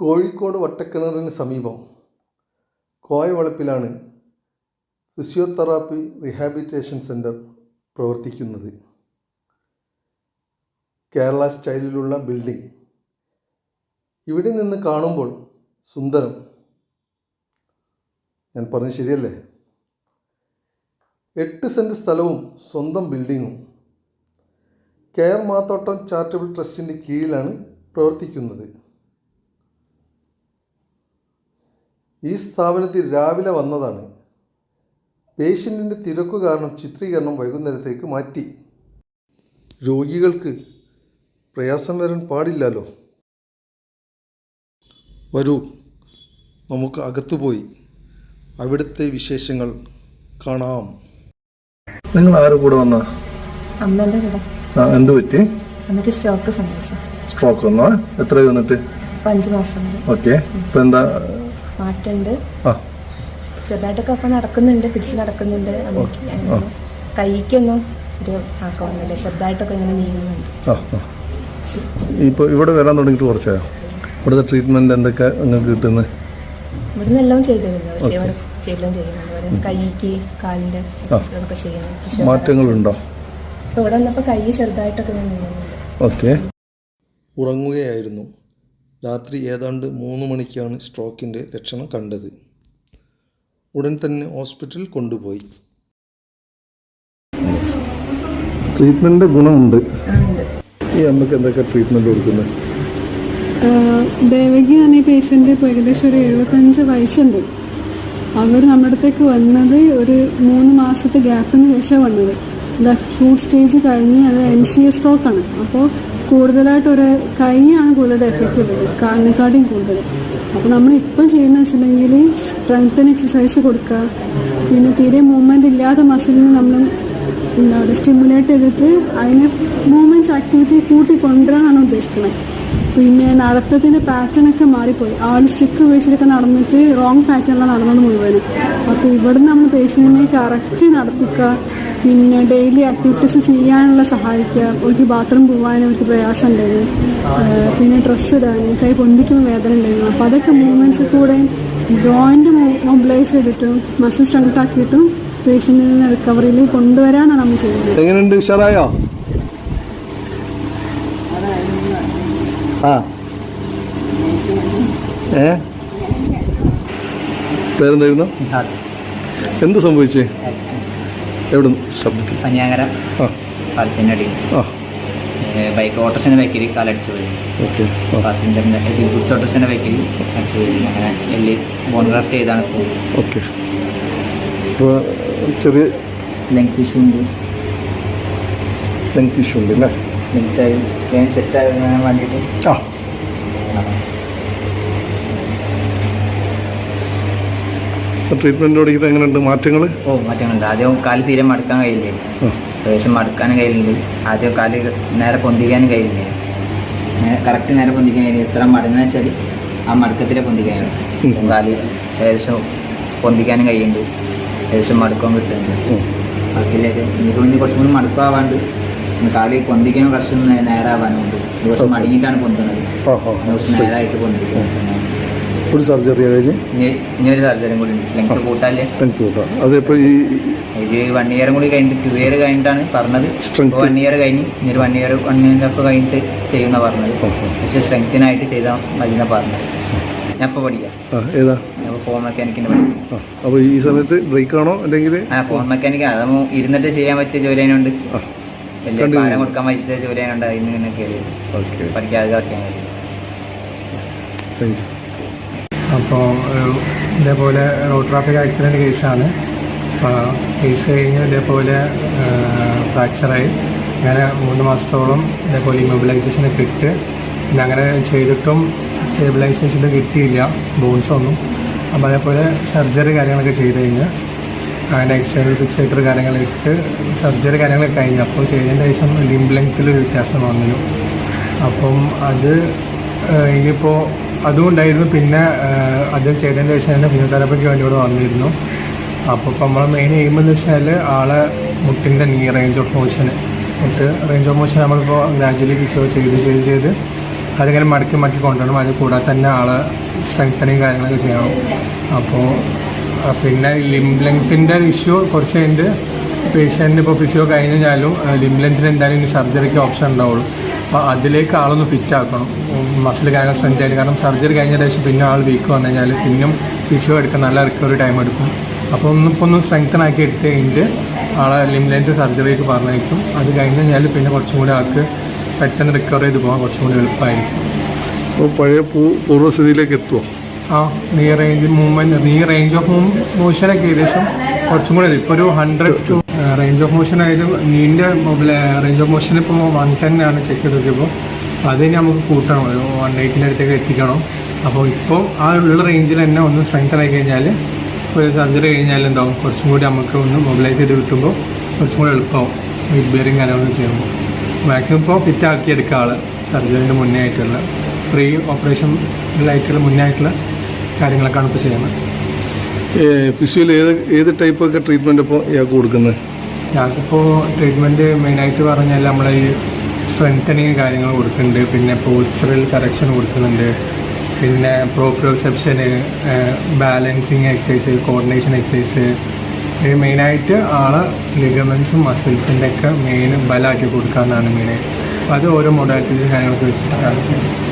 കോഴിക്കോട് വട്ടക്കിണറിന് സമീപം കോയ വളപ്പിലാണ് ഫിസിയോതെറാപ്പി റീഹാബിലിറ്റേഷൻ സെന്റർ പ്രവർത്തിക്കുന്നത്. കേരള സ്റ്റൈലിലുള്ള ബിൽഡിംഗ്. ഇവിടെ നിന്ന് കാണുമ്പോൾ സുന്ദരം. ഞാൻ പറഞ്ഞത് ശരിയല്ലേ? എട്ട് സെന്റ് സ്ഥലവും സ്വന്തം ബിൽഡിങ്ങും. കെയർ മാത്തോട്ടം ചാരിറ്റബിൾ ട്രസ്റ്റിന്റെ കീഴിലാണ് പ്രവർത്തിക്കുന്നത്. ഈ സ്ഥാപനത്തിൽ രാവിലെ വന്നതാണ്. പേഷ്യന്റിന്റെ തിരക്ക് കാരണം ചിത്രീകരണം വൈകുന്നേരത്തേക്ക് മാറ്റി. രോഗികൾക്ക് പ്രയാസം വരാൻ പാടില്ലല്ലോ. വരൂ നമുക്ക് അകത്തു പോയി അവിടുത്തെ വിശേഷങ്ങൾ കാണാം. നിങ്ങൾ ആരുടെ കൂടെ വന്ന? കൂടെ. എന്ത് പറ്റി? സ്റ്റോക്ക് സംഭവിച്ചു സ്ട്രോക്ക് വന്നോ? എത്ര വന്നിട്ട്? അഞ്ച് മാസം ഓക്കെ ഇപ്പൊ എന്താ മാറ്റമുണ്ട് ആ. ചെറുതായിട്ടൊക്കെ അപ്പം നടക്കുന്നുണ്ട് പിടിച്ച് നടക്കുന്നുണ്ട്. കൈക്കൊന്നും ഒരു ആക്കമൊന്നുമില്ല ചെറുതായിട്ടൊക്കെ ഇങ്ങനെ നീങ്ങുന്നുണ്ട്. ഇപ്പോൾ ഇവിടെ വരാൻ തുടങ്ങിയിട്ട് കുറച്ചായോ? ഇവിടുത്തെ ട്രീറ്റ്മെന്റ് എന്തൊക്കെ നിങ്ങൾക്ക് കിട്ടുന്നത് ഇവിടുന്ന് എല്ലാം ചെയ്തിരുന്നു. പക്ഷേ എല്ലാം ചെയ്യുന്നുണ്ട് കൈക്ക് കാലിന്റെ ആ. ഇതൊക്കെ ചെയ്യുന്നു മാറ്റങ്ങളുണ്ടോ? ഇവിടെ വന്നപ്പോൾ കൈ ചെറുതായിട്ടൊക്കെ നീങ്ങുന്നുണ്ട്. ഓക്കെ. ഉറങ്ങുകയായിരുന്നു. രാത്രി ഏതാണ്ട് മൂന്ന് മണിക്കാണ് സ്ട്രോക്കിന്റെ ലക്ഷണം കണ്ടത്. ഉടൻ തന്നെ ഹോസ്പിറ്റലിൽ കൊണ്ടുപോയി. ട്രീറ്റ്മെന്റ് ഗുണമുണ്ട്. ഈ അമ്മയ്ക്ക് എന്തൊക്കെ ട്രീറ്റ്മെന്റ് കൊടുക്കുന്നത് ദേവകിയാണ് എന്ന ഈ പേഷ്യന്റ് ഇപ്പോൾ ഏകദേശം ഒരു എഴുപത്തഞ്ച് വയസ്സുണ്ട്. അവർ നമ്മുടെ അടുത്തേക്ക് വന്നത് ഒരു മൂന്ന് മാസത്തെ ഗ്യാപ്പിന് ശേഷം വന്നത്. ഇത് അക്യൂട്ട് സ്റ്റേജ് കഴിഞ്ഞ് അത് എം സി എ സ്ട്രോക്കാണ് അപ്പോൾ കൂടുതലായിട്ട് ഒരു കൈയാണ് കൂടുതൽ എഫക്റ്റ് ചെയ്തത്. കാലിനെക്കാട്ടിയും കൂടുതൽ. അപ്പോൾ നമ്മൾ ഇപ്പം ചെയ്യുന്ന വെച്ചിട്ടുണ്ടെങ്കിൽ സ്ട്രെങ്തൻ എക്സസൈസ് കൊടുക്കുക. പിന്നെ തീരെ മൂവ്മെന്റ് ഇല്ലാത്ത മസിലിന് നമ്മൾ എന്താ പറയുക സ്റ്റിമുലേറ്റ് ചെയ്തിട്ട് അതിനെ മൂവ്മെന്റ് ആക്ടിവിറ്റി കൂട്ടി കൊണ്ടുവരാനാണ് ഉദ്ദേശിക്കുന്നത് പിന്നെ നടത്തത്തിന്റെ പാറ്റേൺ ഒക്കെ മാറിപ്പോയി. ആൾ സ്റ്റിക്ക് ഉപയോഗിച്ചിട്ടൊക്കെ നടന്നിട്ട് റോങ് പാറ്റേണിലാണ് നടന്നത് മുഴുവനും. അപ്പോൾ ഇവിടെ നമ്മൾ പേഷ്യന്റിനെ കറക്റ്റ് നടത്തിക്കുക. പിന്നെ ഡെയിലി ആക്ടിവിറ്റീസ് ചെയ്യാനുള്ള സഹായിക്കുക. അവർക്ക് ബാത്റൂം പോകാൻ അവർക്ക് പ്രയാസം ഉണ്ടായിരുന്നു പിന്നെ ഡ്രസ്സ് ഇടാൻ കൈ പൊന്തിക്കുമ്പോൾ വേദന ഉണ്ടായിരുന്നു. അപ്പോൾ അതൊക്കെ മൂവ്മെന്റ്സ് കൂടെ ജോയിന്റ് മൊബിലൈസ് ചെയ്തിട്ടും മസിൽ സ്ട്രെങ്ത് ആക്കിയിട്ടും പേഷ്യന്റിനെ റിക്കവറിയിൽ കൊണ്ടുവരാനാണ് നമ്മൾ ചെയ്യുന്നത് എങ്ങനെയുണ്ട്? ഉഷാറായോ? ആ. ഏ? പേരെന്തായിരുന്നു? എന്ത് സംഭവിച്ചേ? എവിടെ ശബ്ദത്തിൽ. പഞ്ഞാങ്ങര ആ. പാലത്തിനടി. ആ. ബൈക്ക് ഓട്ടോസിന്റെ ബൈക്കിൽ കാലടിച്ചു പോയി. ഓക്കെ. ആ. പാസഞ്ചറിന്റെ ഗുഡ്സ് ഓട്ടോസിന്റെ ബൈക്കിൽ അടിച്ചു പോയി. അങ്ങനെ എല്ലി ബോൺഗ്രാഫ്റ്റ് ചെയ്താണ് പോകുന്നത് ഓക്കെ. അപ്പോൾ ചെറിയ ലെങ്ത് ഇഷ്യൂ ഉണ്ട്. ലെങ്ത് ഇഷ്യൂ ഉണ്ട് അല്ലേ ലെങ്ത് ആയി. സെറ്റ് ആയി വേണ്ടിയിട്ട്. ആ. ട്രീറ്റ്മെന്റ് തുടങ്ങിയിട്ട് എങ്ങനെയുണ്ട്? മാറ്റങ്ങൾ ഓ മാറ്റങ്ങളുണ്ട്. ആദ്യം കാൽ തീരെ മടക്കാൻ കഴിയില്ലേ? ഏകദേശം മടക്കാനും കഴിയില്ല? ആദ്യം കാൽ നേരെ പൊന്തിക്കാനും കഴിയില്ല? കറക്റ്റ് നേരെ പൊന്തിക്കാൻ കഴിയില്ല? ഇത്ര മടങ്ങുന്ന വെച്ചാൽ ആ മടക്കത്തിലെ പൊന്തിക്കാൻ കഴിയും കാൽ ഏകദേശം പൊന്തിക്കാനും കഴിയുന്നുണ്ട് ഏകദേശം മടക്കം കിട്ടുന്നുണ്ട്. ബാക്കിയിലേക്ക് എനിക്ക് ഇനി കുറച്ചും കൂടി മടുക്കാവാണ്ട് കാൽ പൊന്തിക്കാനും കുറച്ചും നേരാവാനുണ്ട്. കുറച്ച് മടങ്ങിയിട്ടാണ് പൊന്തുന്നത്. നേരായിട്ട് പൊന്തിക്കും. ഒരു സർജറി കഴിഞ്ഞ്? ഇനി ഇനി ഒരു സർജറിയും കൂടി ഉണ്ട്. ലെങ്ത് കൂട്ടാല്ലേ? ലെങ്ത് കൂട്ടാം. അതിപ്പോൾ ഈ ഇത് വൺ ഇയറും കൂടി കഴിഞ്ഞിട്ട് ടു ഇയർ കഴിഞ്ഞിട്ടാണ് പറഞ്ഞത്. വൺ ഇയർ കഴിഞ്ഞ് ഇനി ഒരു വൺ ഇയർ വൺ ഇയർ ഒക്കെ കഴിഞ്ഞിട്ട് ചെയ്യുന്ന പറഞ്ഞത്. പക്ഷേ സ്ട്രെങ്തിനായിട്ട് ചെയ്താൽ മതി എന്നാ പറഞ്ഞത്. ഞാൻ ഇപ്പോൾ പഠിക്കാം ഏതാ ഫോൺ മെക്കാനിക്കിന്റെ അപ്പോൾ ഈ സമയത്ത് ബ്രേക്ക് ആണോ അല്ലെങ്കിൽ ആ ഫോൺ മെക്കാനിക്ക് അതാകുമ്പോൾ ഇരുന്നിട്ട് ചെയ്യാൻ പറ്റിയ ജോലി അതിനുണ്ട് വലിയ. ഭാരം കൊടുക്കാൻ പറ്റിയ ജോലി അതിനുണ്ട് അതിന് ഇങ്ങനെ കയറിയത് പഠിക്കാതെ പഠിക്കാൻ കഴിയും അപ്പോൾ ഇതേപോലെ റോഡ് ട്രാഫിക് ആക്സിഡന്റ് കേസാണ്. അപ്പോൾ കേസ് കഴിഞ്ഞ് ഇതേപോലെ ഫ്രാക്ചറായി. അങ്ങനെ മൂന്ന് മാസത്തോളം ഇതേപോലെ ഇമ്മൊബിലൈസേഷൻ ഒക്കെ ഇട്ട് പിന്നെ അങ്ങനെ ചെയ്തിട്ടും സ്റ്റേബിലൈസേഷൻ കിട്ടിയില്ല ബോൺസൊന്നും അപ്പോൾ അതേപോലെ സർജറി കാര്യങ്ങളൊക്കെ ചെയ്ത് കഴിഞ്ഞ്. അതിന്റെ എക്സ്റ്റേണൽ ഫിക്സേറ്റർ കാര്യങ്ങളിട്ട് സർജറി കാര്യങ്ങളൊക്കെ കഴിഞ്ഞു. അപ്പോൾ ചെയ്തതിന് ശേഷം ലിംബ് ലെങ്ത്തിൽ വ്യത്യാസം വന്നു. അപ്പം അത് ഇനിയിപ്പോൾ അതും ഉണ്ടായിരുന്നു പിന്നെ അത് ചെയ്തതിന് ശേഷം തന്നെ ഫിസിയോതെറാപ്പിക്ക് വേണ്ടി ഇവിടെ വന്നിരുന്നു. അപ്പോൾ നമ്മൾ മെയിൻ എയിം എന്ന് വെച്ചാൽ ആളെ മുട്ടിന്റെ നീ റേഞ്ച് ഓഫ് മോഷൻ മുട്ട് റേഞ്ച് ഓഫ് മോഷൻ നമ്മളിപ്പോൾ ഗ്രാജുവലി ഫിസിയോ ചെയ്ത് ചെയ്ത് ചെയ്ത് അതിങ്ങനെ മടക്കി മടക്കി കൊണ്ടുവരണം. അത് കൂടാതെ തന്നെ ആളെ സ്ട്രെങ്തനിങ് കാര്യങ്ങളൊക്കെ ചെയ്യണം. അപ്പോൾ പിന്നെ ലിംബ് ലെങ്ത്തിന്റെ ഇഷ്യൂ കുറച്ച് കഴിഞ്ഞിട്ട് പേഷ്യന്റ് ഇപ്പോൾ ഫിസിയോ കഴിഞ്ഞ് കഴിഞ്ഞാലും ലിംബ് ലെങ്ത്തിന് എന്തായാലും ഇനി സർജറിക്ക് ഓപ്ഷൻ ഉണ്ടാവുള്ളൂ. അപ്പോൾ അതിലേക്ക് ആളൊന്ന് ഫിറ്റ് ആക്കണം. മസിൽ കാര്യങ്ങൾ സ്ട്രെങ്ത് ആയിട്ട്. കാരണം സർജറി കഴിഞ്ഞ ശേഷം പിന്നെ ആൾ വീക്ക് വന്നു കഴിഞ്ഞാൽ പിന്നും ഫിസിയോ എടുക്കാൻ നല്ല റിക്കവറി ടൈം എടുക്കും. അപ്പോൾ ഒന്നും ഇപ്പോൾ ഒന്ന് സ്ട്രെങ്തൻ ആക്കി എടുത്ത് കഴിഞ്ഞിട്ട് ആളെ ലിംലൈന്റെ സർജറിക്ക് പറഞ്ഞേക്കും അത് കഴിഞ്ഞ് കഴിഞ്ഞാൽ പിന്നെ കുറച്ചും കൂടി ആൾക്ക് പെട്ടെന്ന് റിക്കവർ ചെയ്ത് പോകാൻ കുറച്ചും കൂടി എളുപ്പമായിരിക്കും. അപ്പോൾ പഴയ പൂർവസ്ഥിതിയിലേക്ക് എത്തുമോ ആ knee range movement knee range of മോഷനൊക്കെ ഏകദേശം കുറച്ചും കൂടി ഇപ്പോൾ ഒരു hundred two range of motion ആയാലും നീന്റെ റേഞ്ച് ഓഫ് മോഷൻ ഇപ്പോൾ വൺ ടെൻ ആണ് ചെക്ക് ചെയ്ത് നോക്കിയപ്പോൾ അത് നമുക്ക് കൂട്ടണം. ഒരു വൺ എയ്റ്റിന്റെ അടുത്തേക്ക് എത്തിക്കണം. അപ്പോൾ ഇപ്പോൾ ആ ഉള്ള റേഞ്ചിൽ തന്നെ ഒന്ന് സ്ട്രെങ്ത് ആയി കഴിഞ്ഞാൽ ഒരു സർജറി കഴിഞ്ഞാൽ എന്താവും? കുറച്ചും കൂടി നമുക്ക് ഒന്ന് മൊബിലൈസ് ചെയ്ത് കിട്ടുമ്പോൾ കുറച്ചും കൂടി എളുപ്പമാവും. വെയിറ്റ് ബെയറിങ് കാര്യങ്ങളൊന്നും ചെയ്യുമ്പോൾ മാക്സിമം ഇപ്പോൾ ഫിറ്റ് ആക്കി എടുക്കുക ആൾ സർജറിന്റെ മുന്നേ ആയിട്ടുള്ള. പ്രീ ഓപ്പറേഷൻ ആയിട്ടുള്ള മുന്നേ ആയിട്ടുള്ള കാര്യങ്ങളൊക്കെയാണ് ഇപ്പോൾ ചെയ്യുന്നത്. ഫിസിയോയിൽ ഏത് ഏത് ടൈപ്പ് ഒക്കെ ട്രീറ്റ്മെന്റ് ഇപ്പോൾ ഇയാൾക്ക് കൊടുക്കുന്നത്? ഞങ്ങൾക്കിപ്പോൾ ട്രീറ്റ്മെന്റ് മെയിനായിട്ട് പറഞ്ഞാൽ നമ്മളെ ഈ സ്ട്രെങ്തനിങ് കാര്യങ്ങൾ കൊടുക്കുന്നുണ്ട്. പിന്നെ പോസ്റ്ററൽ കറക്ഷൻ കൊടുക്കുന്നുണ്ട്. പിന്നെ പ്രോപ്രോസെപ്ഷന് ബാലൻസിങ് എക്സസൈസ് കോർഡിനേഷൻ എക്സസൈസ് ഇത് മെയിനായിട്ട് ആളെ ലിഗമെൻസും മസിൽസിന്റെ ഒക്കെ മെയിൻ ബലമാക്കി കൊടുക്കാമെന്നാണ് മെയിനായിട്ട് അപ്പോൾ അത് ഓരോ മൊഡാലിറ്റീസും കാര്യങ്ങളൊക്കെ വെച്ചിട്ടാണ് ചെയ്യുന്നത്.